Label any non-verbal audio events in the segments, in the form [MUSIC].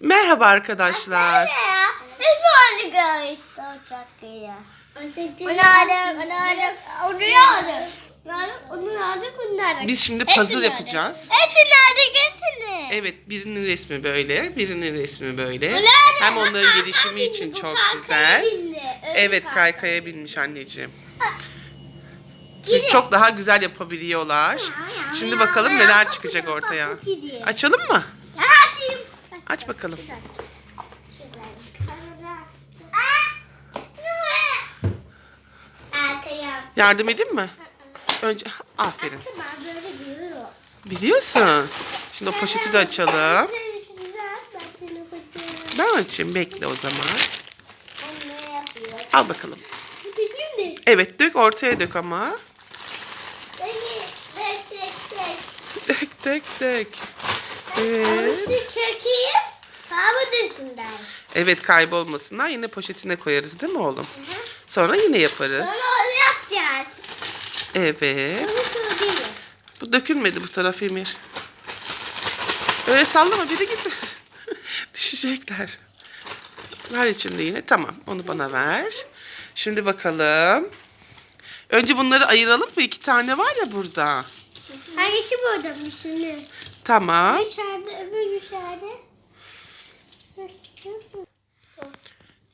Merhaba arkadaşlar. Hep öyle görüştü o çakıyı. Onu aldık, onu aldık, onu aldık. Onu aldık, onu aldık. Biz şimdi puzzle yapacağız. Hepsini aldık, hepsini. Evet birinin resmi böyle, birinin resmi böyle. Öyle Hem onların gelişimi için çok güzel. Evet kaykay. kaykaya binmiş anneciğim. Çok daha güzel yapabiliyorlar. Şimdi bakalım neler çıkacak ortaya. Açalım mı? Aç bakalım. Yardım edeyim mi? Önce aferin. Biliyorsun. Şimdi o poşeti de açalım. Ben açayım bekle o zaman. Al bakalım. Evet dök ortaya dök ama. Dök dök dök. Dök dök dök. Evet. Dışından. Evet kaybolmasınlar. Yine poşetine koyarız değil mi oğlum? Sonra yine yaparız. Sonra yapacağız. Evet. Bu dökülmedi bu taraf Emir. Öyle sallama biri gider. [LAUGHS] Düşecekler. Ver içinde yine. Tamam onu bana ver. Şimdi bakalım. Önce bunları ayıralım mı? İki tane var ya burada. Hangisi burada şimdi? Tamam. Dışarıda öbür dışarıda.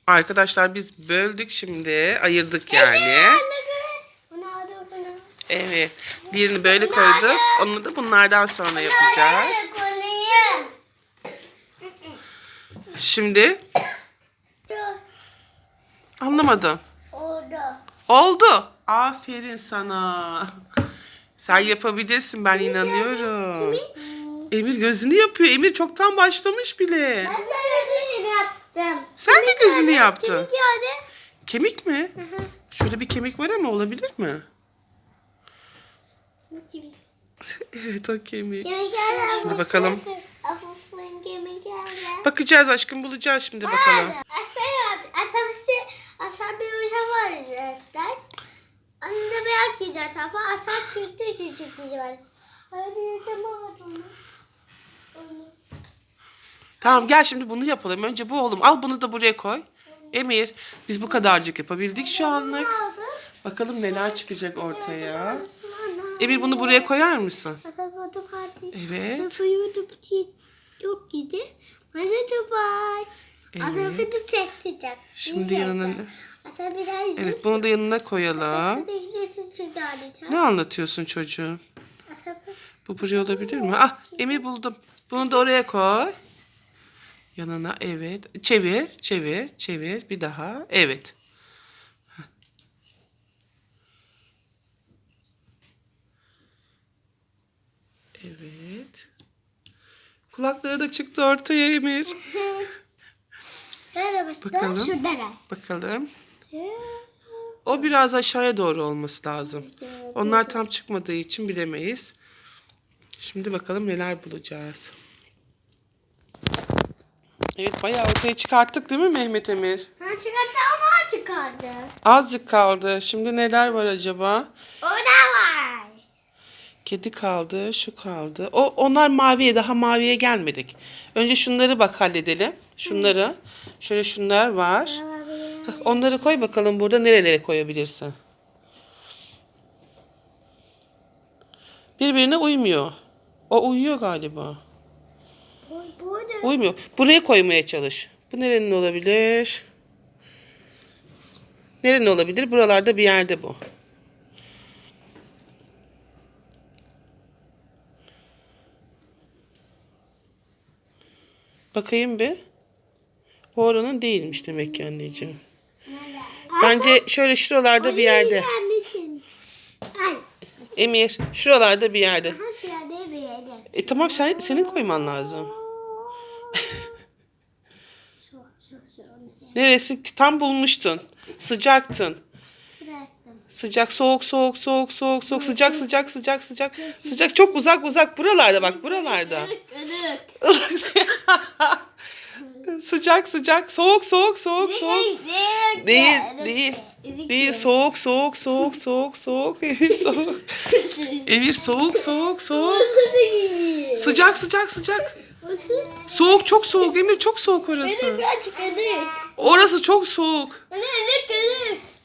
Arkadaşlar biz böldük şimdi. Ayırdık yani. Evet. Diğerini böyle koyduk. Onu da bunlardan sonra yapacağız. Şimdi anlamadım. Orada. Oldu. Aferin sana. Sen yapabilirsin ben inanıyorum. Emir gözünü yapıyor. Emir çoktan başlamış bile. Ben de öbürünü yaptım. Sen de gözünü yaptın. Kemik geldi. Kemik mi? Şurada bir kemik var ama olabilir mi? Bu kemik. [LAUGHS] evet o kemik. Kemik. Şimdi bakalım. Bakacağız aşkım bulacağız şimdi bakalım. Asal bir uşak var izler. Anne gider safa asal kötü çocuk gider. Hadi tamam onu. Tamam gel şimdi bunu yapalım. Önce bu oğlum al bunu da buraya koy. Emir biz bu kadarcık yapabildik şu anlık. Bakalım neler çıkacak ortaya. Emir bunu buraya koyar mısın? Evet. Yok gidi. Hadi. Asafoto Evet. Şimdi yanına Evet bunu da yanına koyalım. Ne anlatıyorsun çocuğum? Bu buraya olabilir mi? Ah Emir buldum. Bunu da oraya koy. Yanına evet. Çevir, çevir, çevir. Bir daha. Evet. Evet. Kulakları da çıktı ortaya Emir. Bakalım. Şurada. Bakalım. O biraz aşağıya doğru olması lazım. Onlar tam çıkmadığı için bilemeyiz. Şimdi bakalım neler bulacağız. Evet bayağı ortaya çıkarttık değil mi Mehmet Emir? Ha çıkarttı ama çıkardı. Azıcık kaldı. Şimdi neler var acaba? Orada var. Kedi kaldı, şu kaldı. O onlar maviye daha maviye gelmedik. Önce şunları bak halledelim. Şunları. Şöyle şunlar var. Onları koy bakalım burada nerelere koyabilirsin. Birbirine uymuyor. O uyuyor galiba. Bu. Uymuyor. Buraya koymaya çalış. Bu nerenin olabilir? Nerenin olabilir? Buralarda bir yerde bu. Bakayım bir. O oranın değilmiş demek ki anneciğim. Bence şöyle şuralarda bir yerde. Emir, şuralarda bir yerde. E tamam sen senin koyman lazım. [LAUGHS] Neresi? Tam bulmuştun. Sıcaktın. Sıcak, soğuk, soğuk, soğuk, soğuk, soğuk, sıcak, sıcak, sıcak, sıcak. Sıcak çok uzak, uzak. Buralarda bak, buralarda. Ilık, ılık. [LAUGHS] [LAUGHS] sıcak, sıcak, soğuk, soğuk, soğuk, soğuk. Değil, Değil, değil. Değil, soğuk, soğuk, soğuk, soğuk, soğuk. [LAUGHS] Emir soğuk. [LAUGHS] Emir soğuk, soğuk, soğuk. Sıcak, sıcak, sıcak. Soğuk çok soğuk Emir çok soğuk orası. Orası çok soğuk.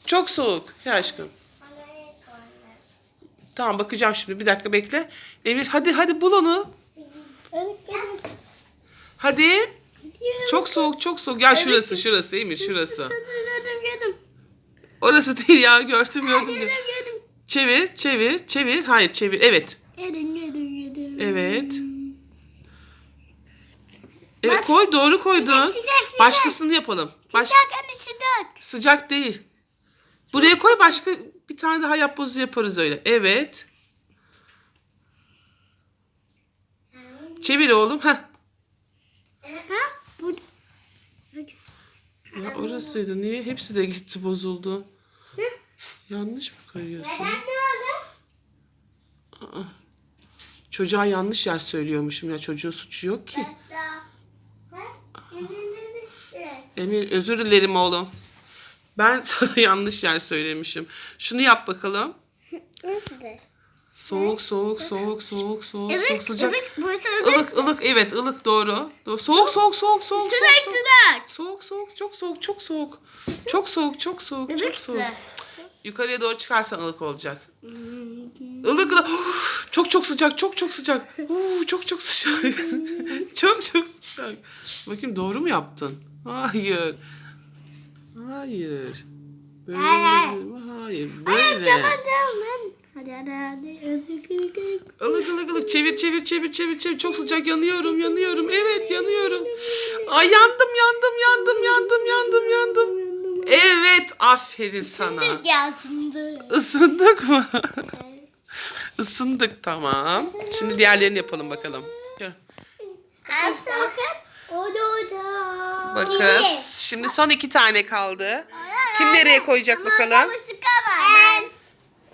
Çok soğuk. Ya aşkım. Tamam bakacağım şimdi. Bir dakika bekle. Emir hadi hadi bul onu. Hadi. Çok soğuk çok soğuk. Gel şurası şurası Emir şurası. Gördüm gördüm. Orası [LAUGHS] değil ya gördüm gördüm. Gördüm gördüm. Çevir çevir çevir. Hayır çevir. Evet. Evet. Evet koy doğru koydun. Sıcak, sıcak, sıcak. Başkasını yapalım. Baş... Sıcak anne sıcak. Sıcak değil. Buraya koy başka bir tane daha yap bozu yaparız öyle. Evet. Çevir oğlum. Heh. Ha? Bu. Ya orasıydı. Niye? Hepsi de gitti bozuldu. Yanlış mı koyuyorsun? Aa. Çocuğa yanlış yer söylüyormuşum ya. Çocuğun suçu yok ki. Emir özür dilerim oğlum. Ben [LAUGHS] sana yanlış yer söylemişim. Şunu yap bakalım. Nasıl? Soğuk soğuk soğuk soğuk soğuk Ilık, soğuk sıcak. ılık, burası ılık. Ilık ılık evet ılık doğru. doğru. Soğuk soğuk soğuk soğuk. Sıcak soğuk, soğuk. sıcak. Soğuk soğuk çok soğuk çok soğuk. Çok soğuk çok soğuk çok Ilık soğuk. da. Yukarıya doğru çıkarsan ılık olacak. Ilık ılık. Uf, Çok çok sıcak çok çok sıcak. Uu, çok çok sıcak. [LAUGHS] çok çok sıcak. Bakayım doğru mu yaptın? Hayır. Hayır. Böyle Hayır. Hayır. Böyle. Hadi hadi hadi. Ilık ılık ılık. Çevir çevir çevir çevir çevir çok sıcak yanıyorum yanıyorum evet yanıyorum. Ay yandım yandım yandım yandım yandım yandım. Evet aferin sana. Isındık mı? Isındık tamam. Şimdi diğerlerini yapalım bakalım. Bakın. O da o da. Bakın şimdi son iki tane kaldı. Kim nereye koyacak bakalım?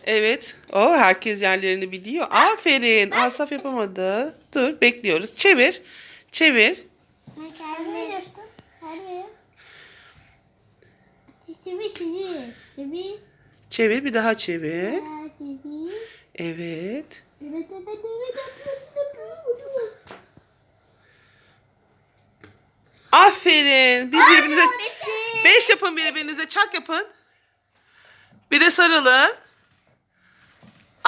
Evet. O herkes yerlerini biliyor. Aferin. Asaf yapamadı. Dur bekliyoruz. Çevir. Çevir. Çevir bir daha çevir. Evet. Evet evet evet. Aferin. Birbirinize beş yapın birbirinize. Çak yapın. Bir de sarılın.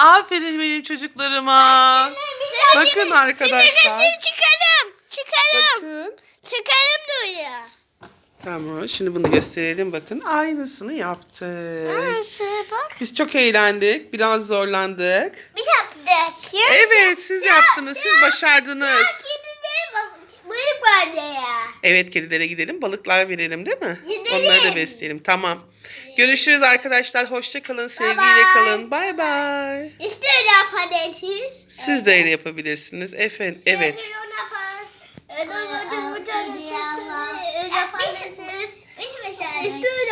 Aferin benim çocuklarıma. Bakın arkadaşlar. çıkalım. Çıkalım. Bakın. Çıkalım buraya. Tamam şimdi bunu gösterelim bakın. Aynısını yaptık. Nasıl bak. Biz çok eğlendik. Biraz zorlandık. Bir yaptık. Evet siz yaptınız. Siz başardınız. Ya. Evet kedilere gidelim. Balıklar verelim değil mi? Gidelim. Onları da besleyelim. Tamam. Görüşürüz arkadaşlar. Hoşça kalın. Sevgiyle bye. kalın. Bay bay. İşte öyle yaparız. Siz de öyle yapabilirsiniz. Efendim. Evet. Öyle yaparız. Öyle öyle öyle öyle yaparız. İşte öyle